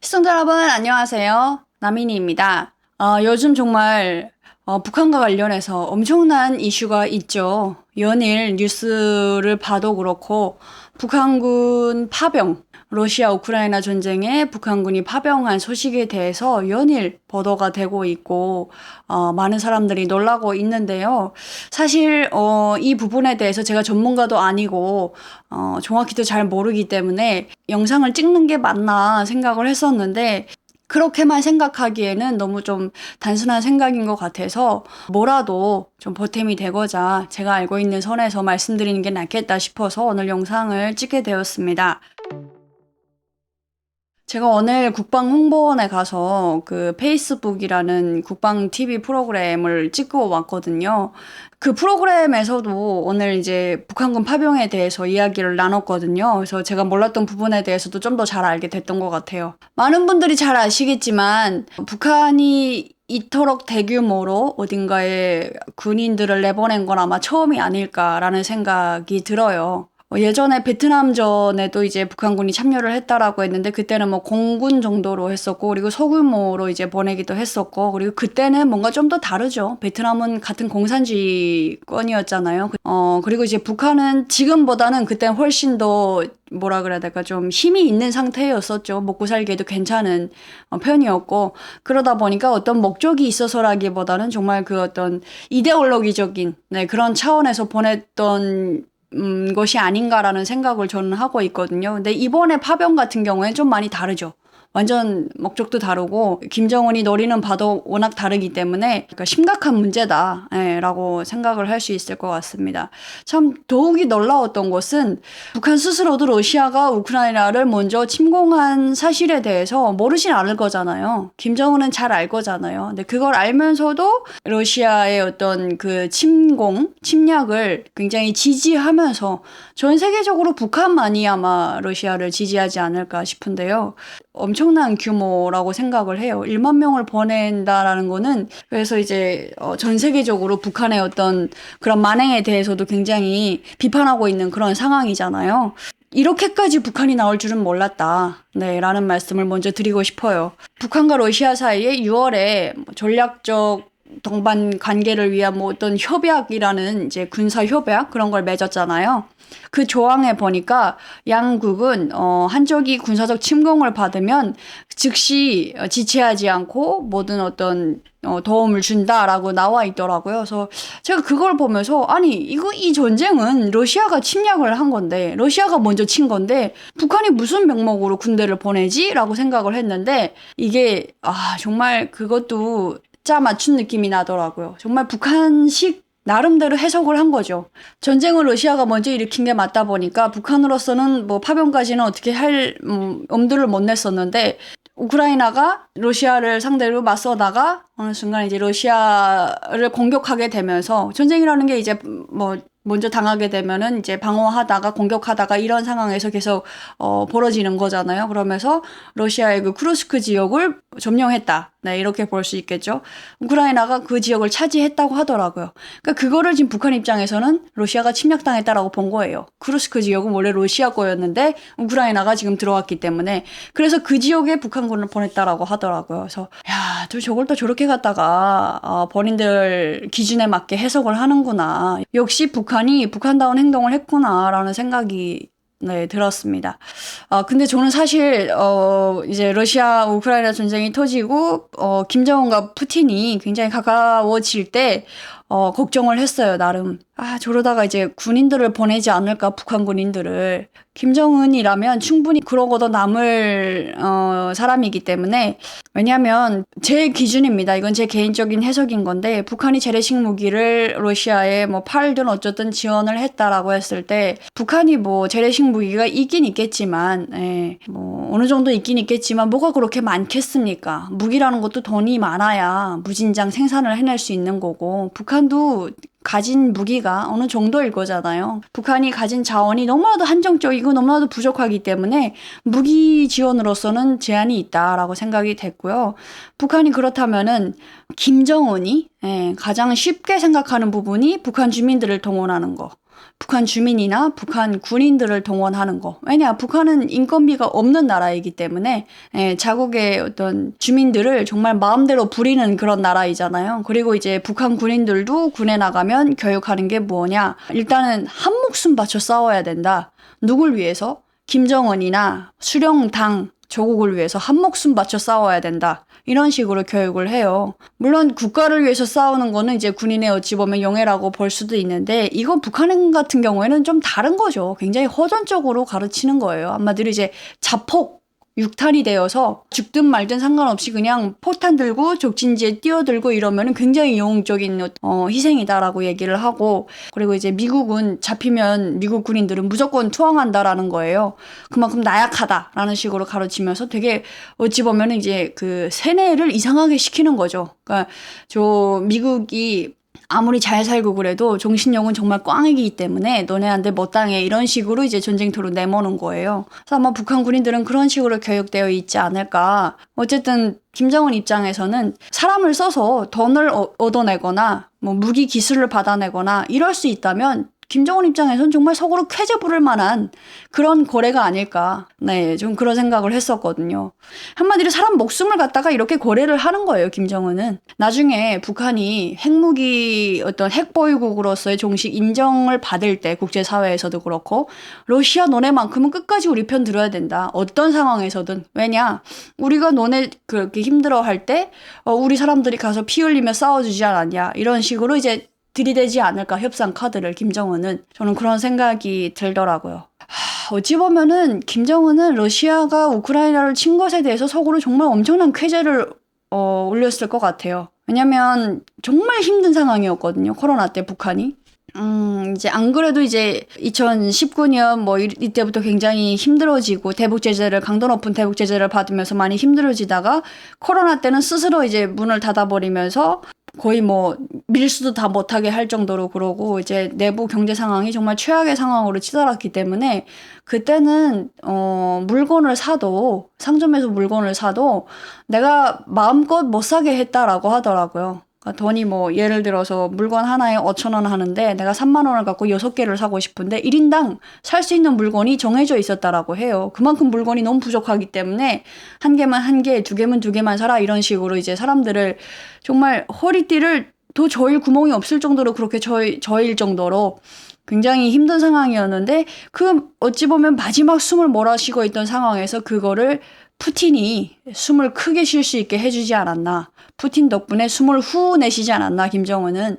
시청자 여러분 안녕하세요. 나민이입니다. 어, 요즘 정말 어, 북한과 관련해서 엄청난 이슈가 있죠. 연일 뉴스를 봐도 그렇고 북한군 파병, 러시아 우크라이나 전쟁에 북한군이 파병한 소식에 대해서 연일 보도가 되고 있고 어, 많은 사람들이 놀라고 있는데요. 사실 어, 이 부분에 대해서 제가 전문가도 아니고 어, 정확히도 잘 모르기 때문에 영상을 찍는 게 맞나 생각을 했었는데 그렇게만 생각하기에는 너무 좀 단순한 생각인 것 같아서 뭐라도 좀 보탬이 되고자 제가 알고 있는 선에서 말씀드리는 게 낫겠다 싶어서 오늘 영상을 찍게 되었습니다. 제가 오늘 국방 홍보원에 가서 그 페이스북이라는 국방 TV 프로그램을 찍고 왔거든요. 그 프로그램에서도 오늘 이제 북한군 파병에 대해서 이야기를 나눴거든요. 그래서 제가 몰랐던 부분에 대해서도 좀 더 잘 알게 됐던 것 같아요. 많은 분들이 잘 아시겠지만 북한이 이토록 대규모로 어딘가에 군인들을 내보낸 건 아마 처음이 아닐까라는 생각이 들어요. 어, 예전에 베트남전에도 이제 북한군이 참여를 했다라고 했는데 그때는 뭐 공군 정도로 했었고 그리고 소규모로 이제 보내기도 했었고 그리고 그때는 뭔가 좀 더 다르죠. 베트남은 같은 공산주의권이었잖아요. 어 그리고 이제 북한은 지금보다는 그때는 훨씬 더 뭐라 그래야 될까 좀 힘이 있는 상태였었죠. 먹고 살기에도 괜찮은 어, 편이었고 그러다 보니까 어떤 목적이 있어서라기보다는 정말 그 어떤 이데올로기적인 네, 그런 차원에서 보냈던 음, 것이 아닌가라는 생각을 저는 하고 있거든요. 근데 이번에 파병 같은 경우에는 좀 많이 다르죠. 완전 목적도 다르고 김정은이 노리는 바도 워낙 다르기 때문에 그러니까 심각한 문제다라고 생각을 할 수 있을 것 같습니다. 참 더욱이 놀라웠던 것은 북한 스스로도 러시아가 우크라이나를 먼저 침공한 사실에 대해서 모르진 않을 거잖아요. 김정은은 잘 알 거잖아요. 근데 그걸 알면서도 러시아의 어떤 그 침공, 침략을 굉장히 지지하면서 전 세계적으로 북한만이 아마 러시아를 지지하지 않을까 싶은데요. 엄청난 규모라고 생각을 해요. 1만 명을 보낸다라는 거는 그래서 이제 어, 전 세계적으로 북한의 어떤 그런 만행에 대해서도 굉장히 비판하고 있는 그런 상황이잖아요. 이렇게까지 북한이 나올 줄은 몰랐다. 네, 라는 말씀을 먼저 드리고 싶어요. 북한과 러시아 사이에 6월에 뭐 전략적 동반 관계를 위한 뭐 어떤 협약이라는 이제 군사 협약 그런 걸 맺었잖아요. 그 조항에 보니까 양국은 어, 한쪽이 군사적 침공을 받으면 즉시 지체하지 않고 모든 어떤 어, 도움을 준다라고 나와 있더라고요. 그래서 제가 그걸 보면서 아니 이거 이 전쟁은 러시아가 침략을 한 건데 러시아가 먼저 친 건데 북한이 무슨 명목으로 군대를 보내지?라고 생각을 했는데 이게 아 정말 그것도 짜 맞춘 느낌이 나더라고요. 정말 북한식 나름대로 해석을 한 거죠. 전쟁을 러시아가 먼저 일으킨 게 맞다 보니까 북한으로서는 뭐 파병까지는 어떻게 할 음, 엄두를 못 냈었는데 우크라이나가 러시아를 상대로 맞서다가 어느 순간 이제 러시아를 공격하게 되면서 전쟁이라는 게 이제 뭐 먼저 당하게 되면은 이제 방어하다가 공격하다가 이런 상황에서 계속 어 벌어지는 거잖아요. 그러면서 러시아의 그 크루스크 지역을 점령했다. 네, 이렇게 볼 수 있겠죠. 우크라이나가 그 지역을 차지했다고 하더라고요. 그러니까 그거를 지금 북한 입장에서는 러시아가 침략당했다라고 본 거예요. 크루스크 지역은 원래 러시아 거였는데 우크라이나가 지금 들어왔기 때문에 그래서 그 지역에 북한군을 보냈다라고 하더라고요. 그래서 야, 저 저걸 또 저렇게 갖다가 어, 본인들 기준에 맞게 해석을 하는구나. 역시 북한이 북한다운 행동을 했구나라는 생각이 네, 들었습니다. 아, 근데 저는 사실, 어, 이제 러시아 우크라이나 전쟁이 터지고, 어, 김정은과 푸틴이 굉장히 가까워질 때, 어, 걱정을 했어요, 나름. 아, 저러다가 이제 군인들을 보내지 않을까, 북한 군인들을. 김정은이라면 충분히 그러고도 남을, 어, 사람이기 때문에, 왜냐면, 제 기준입니다. 이건 제 개인적인 해석인 건데, 북한이 재래식 무기를 러시아에 뭐 팔든 어쨌든 지원을 했다라고 했을 때, 북한이 뭐 재래식 무기가 있긴 있겠지만, 예, 뭐, 어느 정도 있긴 있겠지만, 뭐가 그렇게 많겠습니까? 무기라는 것도 돈이 많아야 무진장 생산을 해낼 수 있는 거고, 북한 도 가진 무기가 어느 정도일 거잖아요. 북한이 가진 자원이 너무나도 한정적이고 너무나도 부족하기 때문에 무기 지원으로서는 제한이 있다라고 생각이 됐고요. 북한이 그렇다면은 김정은이 예, 가장 쉽게 생각하는 부분이 북한 주민들을 동원하는 거. 북한 주민이나 북한 군인들을 동원하는 거. 왜냐, 북한은 인건비가 없는 나라이기 때문에 예, 자국의 어떤 주민들을 정말 마음대로 부리는 그런 나라이잖아요. 그리고 이제 북한 군인들도 군에 나가면 교육하는 게 뭐냐. 일단은 한 목숨 바쳐 싸워야 된다. 누굴 위해서? 김정은이나 수령당 조국을 위해서 한 목숨 바쳐 싸워야 된다. 이런 식으로 교육을 해요. 물론 국가를 위해서 싸우는 거는 이제 군인의 어찌 보면 영예라고 볼 수도 있는데 이건 북한 같은 경우에는 좀 다른 거죠. 굉장히 허전적으로 가르치는 거예요. 한마디로 이제 자폭 육탄이 되어서 죽든 말든 상관없이 그냥 포탄 들고 족진지에 뛰어들고 이러면은 굉장히 영웅적인 어, 희생이다라고 얘기를 하고 그리고 이제 미국은 잡히면 미국 군인들은 무조건 투항한다라는 거예요. 그만큼 나약하다라는 식으로 가르치면서 되게 어찌 보면은 이제 그 세뇌를 이상하게 시키는 거죠. 그러니까 저 미국이 아무리 잘 살고 그래도 종신력은 정말 꽝이기 때문에 너네한테 못 당해 이런 식으로 이제 전쟁터로 내모는 거예요. 그래서 아마 북한 군인들은 그런 식으로 교육되어 있지 않을까. 어쨌든 김정은 입장에서는 사람을 써서 돈을 어, 얻어내거나 뭐 무기 기술을 받아내거나 이럴 수 있다면 김정은 입장에선 정말 속으로 쾌재 부를 만한 그런 거래가 아닐까. 네, 좀 그런 생각을 했었거든요. 한마디로 사람 목숨을 갖다가 이렇게 거래를 하는 거예요, 김정은은. 나중에 북한이 핵무기 어떤 핵보유국으로서의 정식 인정을 받을 때 국제사회에서도 그렇고, 러시아 너네만큼은 끝까지 우리 편 들어야 된다. 어떤 상황에서든. 왜냐? 우리가 너네 그렇게 힘들어 할 때, 어, 우리 사람들이 가서 피 흘리며 싸워주지 않았냐. 이런 식으로 이제 들이대지 않을까 협상 카드를 김정은은 저는 그런 생각이 들더라고요. 하, 어찌 보면은 김정은은 러시아가 우크라이나를 친 것에 대해서 속으로 정말 엄청난 쾌재를 어, 올렸을 것 같아요. 왜냐면 정말 힘든 상황이었거든요. 코로나 때 북한이. 음, 이제 안 그래도 이제 2019년 뭐 이, 이때부터 굉장히 힘들어지고 대북 제재를 강도 높은 대북 제재를 받으면서 많이 힘들어지다가 코로나 때는 스스로 이제 문을 닫아버리면서 거의 뭐 밀수도 다 못하게 할 정도로 그러고 이제 내부 경제 상황이 정말 최악의 상황으로 치달았기 때문에 그때는 어 물건을 사도 상점에서 물건을 사도 내가 마음껏 못 사게 했다라고 하더라고요. 그러니까 돈이 뭐 예를 들어서 물건 하나에 5천 원 하는데 내가 3만 원을 갖고 6개를 사고 싶은데 1인당 살 수 있는 물건이 정해져 있었다라고 해요. 그만큼 물건이 너무 부족하기 때문에 한 개만 한 개, 두 개면 두 개만 사라 이런 식으로 이제 사람들을 정말 허리띠를 더 조일 구멍이 없을 정도로 그렇게 저, 저일 정도로 굉장히 힘든 상황이었는데 그 어찌 보면 마지막 숨을 몰아쉬고 있던 상황에서 그거를 푸틴이 숨을 크게 쉴 수 있게 해주지 않았나. 푸틴 덕분에 숨을 후 내쉬지 않았나, 김정은은.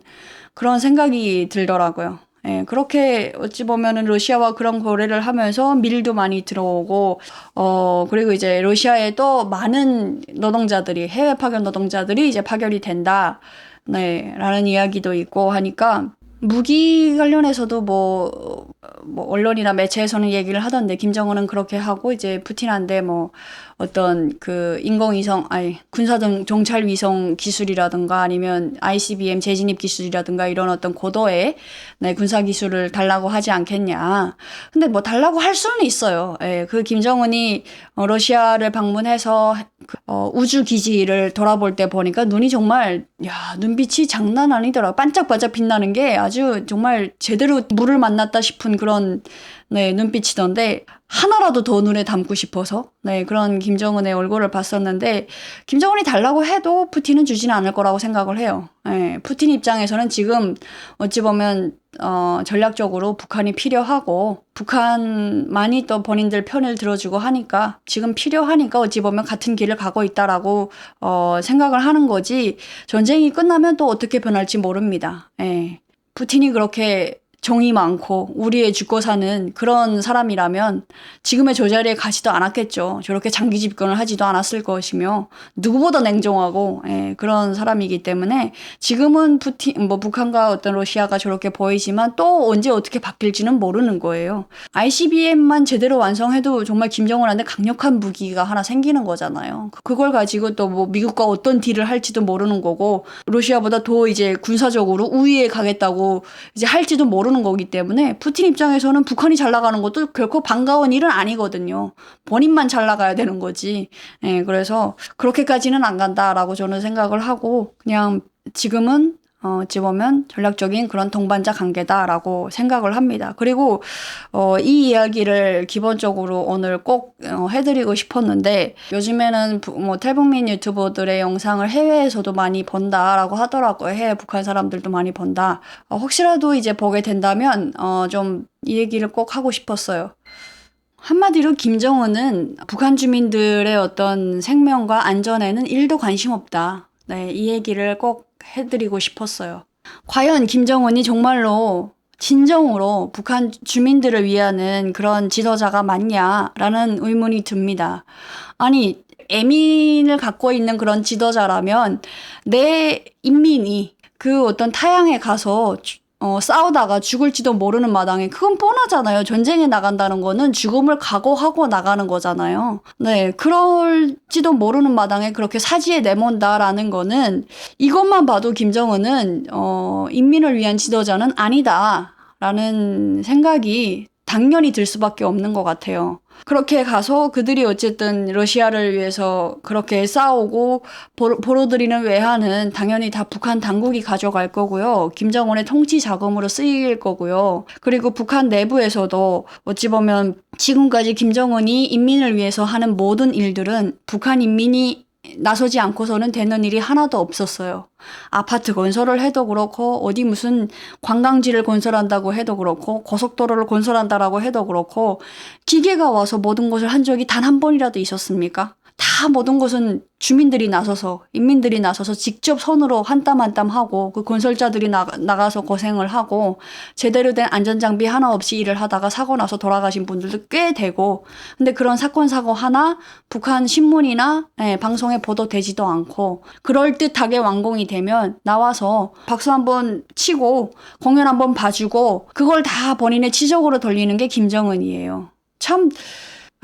그런 생각이 들더라고요. 예, 그렇게 어찌 보면은 러시아와 그런 거래를 하면서 밀도 많이 들어오고, 어, 그리고 이제 러시아에 또 많은 노동자들이, 해외 파견 노동자들이 이제 파견이 된다. 네, 라는 이야기도 있고 하니까, 무기 관련해서도 뭐, 뭐, 언론이나 매체에서는 얘기를 하던데, 김정은은 그렇게 하고, 이제 푸틴한테 뭐, 어떤 그 인공위성, 아니, 군사등 정찰위성 기술이라든가 아니면 ICBM 재진입 기술이라든가 이런 어떤 고도의 네, 군사 기술을 달라고 하지 않겠냐. 근데 뭐 달라고 할 수는 있어요. 예, 그 김정은이 어, 러시아를 방문해서 그, 어, 우주 기지를 돌아볼 때 보니까 눈이 정말, 야, 눈빛이 장난 아니더라. 반짝반짝 빛나는 게 아주 정말 제대로 물을 만났다 싶은 그런 네, 눈빛이던데 하나라도 더 눈에 담고 싶어서 네, 그런 김정은의 얼굴을 봤었는데 김정은이 달라고 해도 푸틴은 주지는 않을 거라고 생각을 해요. 네, 푸틴 입장에서는 지금 어찌 보면 어, 전략적으로 북한이 필요하고 북한만이 또 본인들 편을 들어주고 하니까 지금 필요하니까 어찌 보면 같은 길을 가고 있다라고 어, 생각을 하는 거지 전쟁이 끝나면 또 어떻게 변할지 모릅니다. 예. 푸틴이 그렇게 정이 많고 우리의 죽고 사는 그런 사람이라면 지금의 저 자리에 가지도 않았겠죠. 저렇게 장기 집권을 하지도 않았을 것이며 누구보다 냉정하고 예, 그런 사람이기 때문에 지금은 푸틴 뭐 북한과 어떤 러시아가 저렇게 보이지만 또 언제 어떻게 바뀔지는 모르는 거예요. ICBM만 제대로 완성해도 정말 김정은한테 강력한 무기가 하나 생기는 거잖아요. 그걸 가지고 또 뭐 미국과 어떤 딜을 할지도 모르는 거고 러시아보다 더 이제 군사적으로 우위에 가겠다고 이제 할지도 모르는 모르는 거기 때문에 푸틴 입장에서는 북한이 잘 나가는 것도 결코 반가운 일은 아니거든요. 본인만 잘 나가야 되는 거지. 예, 그래서 그렇게까지는 안 간다라고 저는 생각을 하고 그냥 지금은 어, 어찌 보면 전략적인 그런 동반자 관계다라고 생각을 합니다. 그리고 어, 이 이야기를 기본적으로 오늘 꼭 어, 해드리고 싶었는데 요즘에는 부, 뭐 탈북민 유튜버들의 영상을 해외에서도 많이 본다라고 하더라고요. 해외 북한 사람들도 많이 본다. 어, 혹시라도 이제 보게 된다면 어, 좀 이 얘기를 꼭 하고 싶었어요. 한마디로 김정은은 북한 주민들의 어떤 생명과 안전에는 1도 관심 없다. 네, 이 얘기를 꼭 해드리고 싶었어요. 과연 김정은이 정말로 진정으로 북한 주민들을 위하는 그런 지도자가 맞냐라는 의문이 듭니다. 아니, 애민을 갖고 있는 그런 지도자라면 내 인민이 그 어떤 타양에 가서 어, 싸우다가 죽을지도 모르는 마당에 그건 뻔하잖아요. 전쟁에 나간다는 거는 죽음을 각오하고 나가는 거잖아요. 네, 그럴지도 모르는 마당에 그렇게 사지에 내몬다라는 거는 이것만 봐도 김정은은 어, 인민을 위한 지도자는 아니다 라는 생각이 당연히 들 수밖에 없는 것 같아요. 그렇게 가서 그들이 어쨌든 러시아를 위해서 그렇게 싸우고 보로, 들이는 외환은 당연히 다 북한 당국이 가져갈 거고요. 김정은의 통치 자금으로 쓰일 거고요. 그리고 북한 내부에서도 어찌 보면 지금까지 김정은이 인민을 위해서 하는 모든 일들은 북한 인민이 나서지 않고서는 되는 일이 하나도 없었어요. 아파트 건설을 해도 그렇고 어디 무슨 관광지를 건설한다고 해도 그렇고 고속도로를 건설한다라고 해도 그렇고 기계가 와서 모든 것을 한 적이 단 한 번이라도 있었습니까? 다 모든 것은 주민들이 나서서 인민들이 나서서 직접 손으로 한 땀 한 땀 하고 그 건설자들이 나, 나가서 고생을 하고 제대로 된 안전장비 하나 없이 일을 하다가 사고 나서 돌아가신 분들도 꽤 되고 근데 그런 사건 사고 하나 북한 신문이나 예, 방송에 보도되지도 않고 그럴듯하게 완공이 되면 나와서 박수 한번 치고 공연 한번 봐주고 그걸 다 본인의 치적으로 돌리는 게 김정은이에요. 참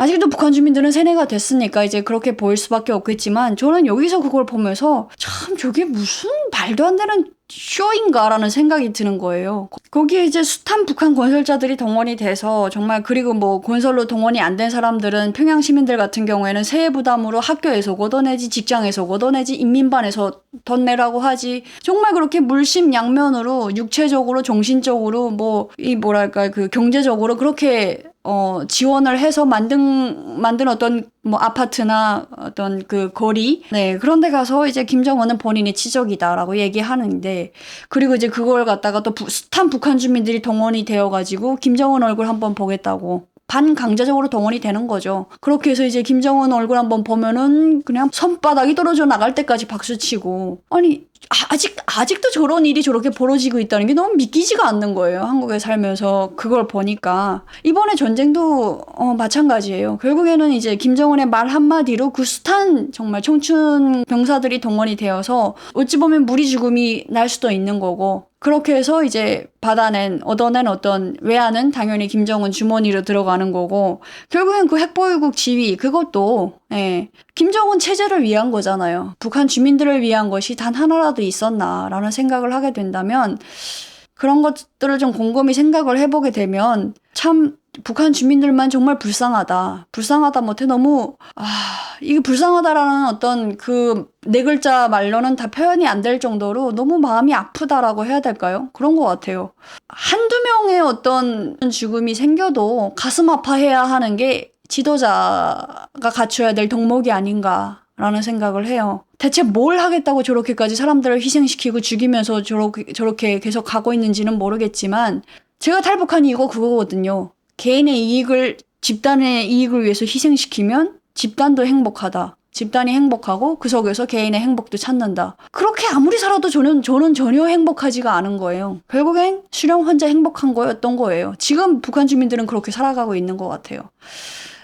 아직도 북한 주민들은 세뇌가 됐으니까 이제 그렇게 보일 수밖에 없겠지만 저는 여기서 그걸 보면서 참 저게 무슨 말도 안 되는 쇼인가라는 생각이 드는 거예요. 거기에 이제 숱한 북한 건설자들이 동원이 돼서 정말 그리고 뭐 건설로 동원이 안 된 사람들은 평양 시민들 같은 경우에는 세해 부담으로 학교에서 걷어내지 직장에서 걷어내지 인민반에서 돈 내라고 하지 정말 그렇게 물심양면으로 육체적으로 정신적으로 뭐 이 뭐랄까 그 경제적으로 그렇게 어, 지원을 해서 만든, 만든 어떤 뭐 아파트나 어떤 그 거리, 네, 그런 데 가서 이제 김정은은 본인의 치적이다라고 얘기하는데, 그리고 이제 그걸 갖다가 또 부, 숱한 북한 주민들이 동원이 되어가지고 김정은 얼굴 한번 보겠다고. 반강제적으로 동원이 되는 거죠. 그렇게 해서 이제 김정은 얼굴 한번 보면은 그냥 손바닥이 떨어져 나갈 때까지 박수치고. 아니, 아직 아직도 저런 일이 저렇게 벌어지고 있다는 게 너무 믿기지가 않는 거예요. 한국에 살면서 그걸 보니까 이번에 전쟁도 어, 마찬가지예요. 결국에는 이제 김정은의 말 한마디로 그 숱한 정말 청춘 병사들이 동원이 되어서 어찌 보면 무리 죽음이 날 수도 있는 거고 그렇게 해서 이제 받아낸 얻어낸 어떤 외환은 당연히 김정은 주머니로 들어가는 거고 결국엔 그 핵보유국 지위 그것도 예, 김정은 체제를 위한 거잖아요. 북한 주민들을 위한 것이 단 하나라도 있었나라는 생각을 하게 된다면 그런 것들을 좀 곰곰이 생각을 해보게 되면 참 북한 주민들만 정말 불쌍하다. 불쌍하다 못해 너무, 아, 이게 불쌍하다라는 어떤 그 네 글자 말로는 다 표현이 안 될 정도로 너무 마음이 아프다라고 해야 될까요? 그런 것 같아요. 한두 명의 어떤 죽음이 생겨도 가슴 아파해야 하는 게 지도자가 갖춰야 될 덕목이 아닌가. 라는 생각을 해요. 대체 뭘 하겠다고 저렇게까지 사람들을 희생시키고 죽이면서 저렇게, 저렇게 계속 가고 있는지는 모르겠지만, 제가 탈북한 이유가 그거거든요. 개인의 이익을 집단의 이익을 위해서 희생시키면 집단도 행복하다. 집단이 행복하고 그 속에서 개인의 행복도 찾는다. 그렇게 아무리 살아도 저는 저는 전혀 행복하지가 않은 거예요. 결국엔 수령 혼자 행복한 거였던 거예요. 지금 북한 주민들은 그렇게 살아가고 있는 것 같아요.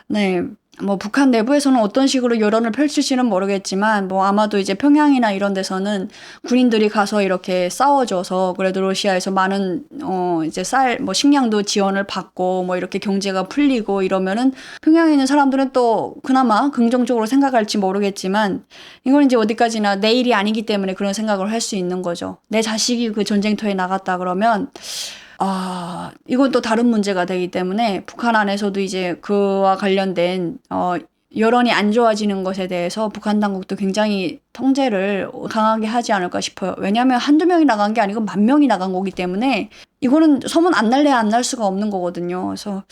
네. 뭐 북한 내부에서는 어떤 식으로 여론을 펼칠지는 모르겠지만 뭐 아마도 이제 평양이나 이런 데서는 군인들이 가서 이렇게 싸워줘서 그래도 러시아에서 많은 어 이제 쌀 뭐 식량도 지원을 받고 뭐 이렇게 경제가 풀리고 이러면은 평양에 있는 사람들은 또 그나마 긍정적으로 생각할지 모르겠지만 이건 이제 어디까지나 내일이 아니기 때문에 그런 생각을 할 수 있는 거죠. 내 자식이 그 전쟁터에 나갔다 그러면 아, 이건 또 다른 문제가 되기 때문에 북한 안에서도 이제 그와 관련된 어 여론이 안 좋아지는 것에 대해서 북한 당국도 굉장히 통제를 강하게 하지 않을까 싶어요. 왜냐하면 한두 명이 나간 게 아니고 만 명이 나간 거기 때문에 이거는 소문 안 날래야 안 날 수가 없는 거거든요. 그래서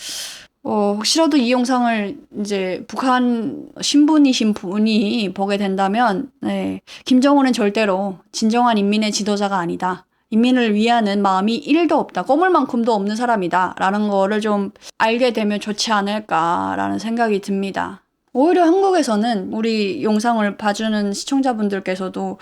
어, 혹시라도 이 영상을 이제 북한 신분이신 분이 보게 된다면, 네, 김정은은 절대로 진정한 인민의 지도자가 아니다. 인민을 위하는 마음이 1도 없다. 꼬물만큼도 없는 사람이다. 라는 거를 좀 알게 되면 좋지 않을까라는 생각이 듭니다. 오히려 한국에서는 우리 영상을 봐주는 시청자분들께서도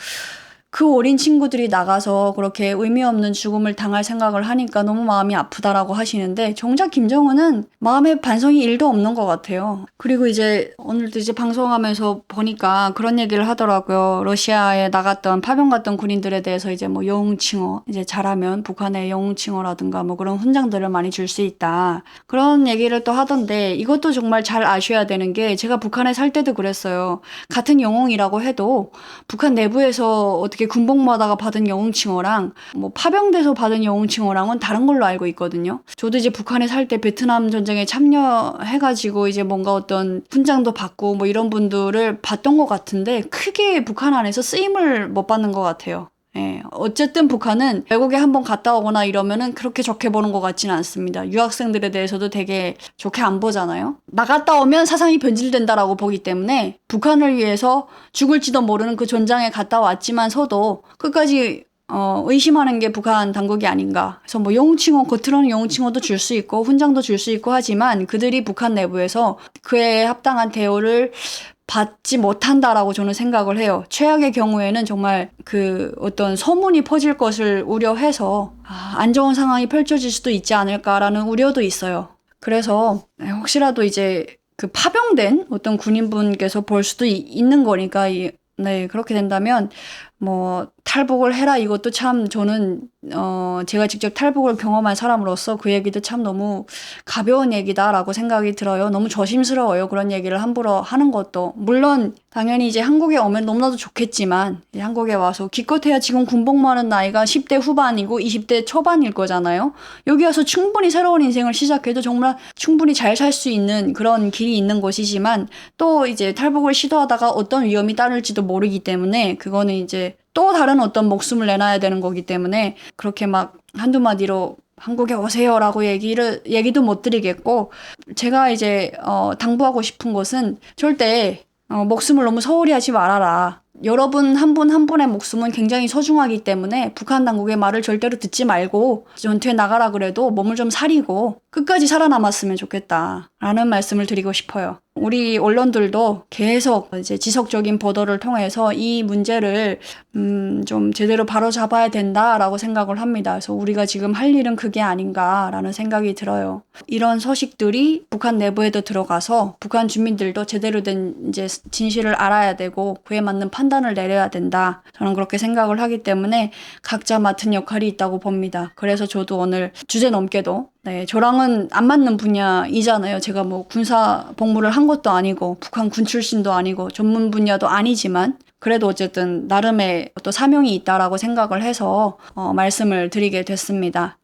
그 어린 친구들이 나가서 그렇게 의미 없는 죽음을 당할 생각을 하니까 너무 마음이 아프다라고 하시는데 정작 김정은은 마음에 반성이 1도 없는 것 같아요. 그리고 이제 오늘도 이제 방송하면서 보니까 그런 얘기를 하더라고요. 러시아에 나갔던 파병 갔던 군인들에 대해서 이제 뭐 영웅칭호 이제 잘하면 북한의 영웅칭호라든가 뭐 그런 훈장들을 많이 줄 수 있다. 그런 얘기를 또 하던데 이것도 정말 잘 아셔야 되는 게 제가 북한에 살 때도 그랬어요. 같은 영웅이라고 해도 북한 내부에서 어떻게 군복무하다가 받은 영웅칭호랑 뭐 파병돼서 받은 영웅칭호랑은 다른 걸로 알고 있거든요. 저도 이제 북한에 살 때 베트남 전쟁에 참여해가지고 이제 뭔가 어떤 훈장도 받고 뭐 이런 분들을 봤던 것 같은데 크게 북한 안에서 쓰임을 못 받는 것 같아요. 예, 어쨌든 북한은 외국에 한번 갔다 오거나 이러면은 그렇게 좋게 보는 것 같지는 않습니다. 유학생들에 대해서도 되게 좋게 안 보잖아요. 나갔다 오면 사상이 변질된다라고 보기 때문에 북한을 위해서 죽을지도 모르는 그 전장에 갔다 왔지만서도 끝까지 어, 의심하는 게 북한 당국이 아닌가. 그래서 뭐 영웅칭호, 겉으로는 영웅칭호도 줄 수 있고 훈장도 줄 수 있고 하지만 그들이 북한 내부에서 그에 합당한 대우를 받지 못한다라고 저는 생각을 해요. 최악의 경우에는 정말 그 어떤 소문이 퍼질 것을 우려해서 아, 안 좋은 상황이 펼쳐질 수도 있지 않을까라는 우려도 있어요. 그래서 혹시라도 이제 그 파병된 어떤 군인분께서 볼 수도 이- 있는 거니까 이- 네 그렇게 된다면 뭐 탈북을 해라 이것도 참 저는 어 제가 직접 탈북을 경험한 사람으로서 그 얘기도 참 너무 가벼운 얘기다라고 생각이 들어요. 너무 조심스러워요. 그런 얘기를 함부로 하는 것도. 물론 당연히 이제 한국에 오면 너무나도 좋겠지만 한국에 와서 기껏해야 지금 군복무 하는 나이가 10대 후반이고 20대 초반일 거잖아요. 여기 와서 충분히 새로운 인생을 시작해도 정말 충분히 잘 살 수 있는 그런 길이 있는 곳이지만 또 이제 탈북을 시도하다가 어떤 위험이 따를지도 모르기 때문에 그거는 이제 또 다른 어떤 목숨을 내놔야 되는 거기 때문에 그렇게 막 한두 마디로 한국에 오세요라고 얘기를 얘기도 못 드리겠고 제가 이제 어 당부하고 싶은 것은 절대 어, 목숨을 너무 소홀히 하지 말아라. 여러분 한분한 분의 목숨은 굉장히 소중하기 때문에 북한 당국의 말을 절대로 듣지 말고 전투에 나가라 그래도 몸을 좀 사리고 끝까지 살아남았으면 좋겠다. 라는 말씀을 드리고 싶어요. 우리 언론들도 계속 이제 지속적인 보도를 통해서 이 문제를 음, 좀 제대로 바로 잡아야 된다라고 생각을 합니다. 그래서 우리가 지금 할 일은 그게 아닌가라는 생각이 들어요. 이런 소식들이 북한 내부에도 들어가서 북한 주민들도 제대로 된 이제 진실을 알아야 되고 그에 맞는 판단을 내려야 된다. 저는 그렇게 생각을 하기 때문에 각자 맡은 역할이 있다고 봅니다. 그래서 저도 오늘 주제 넘게도 네, 저랑은 안 맞는 분야이잖아요. 제가 뭐 군사 복무를 한 것도 아니고 북한 군 출신도 아니고 전문 분야도 아니지만 그래도 어쨌든 나름의 또 사명이 있다라고 생각을 해서 어, 말씀을 드리게 됐습니다.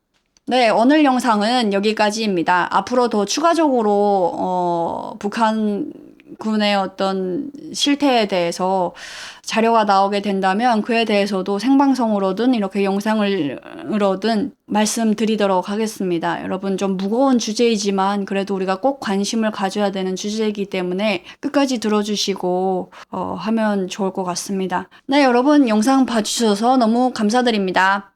네, 오늘 영상은 여기까지입니다. 앞으로 더 추가적으로 어, 북한 군의 어떤 실태에 대해서 자료가 나오게 된다면 그에 대해서도 생방송으로든 이렇게 영상으로든 말씀드리도록 하겠습니다. 여러분 좀 무거운 주제이지만 그래도 우리가 꼭 관심을 가져야 되는 주제이기 때문에 끝까지 들어주시고 어, 하면 좋을 것 같습니다. 네, 여러분 영상 봐주셔서 너무 감사드립니다.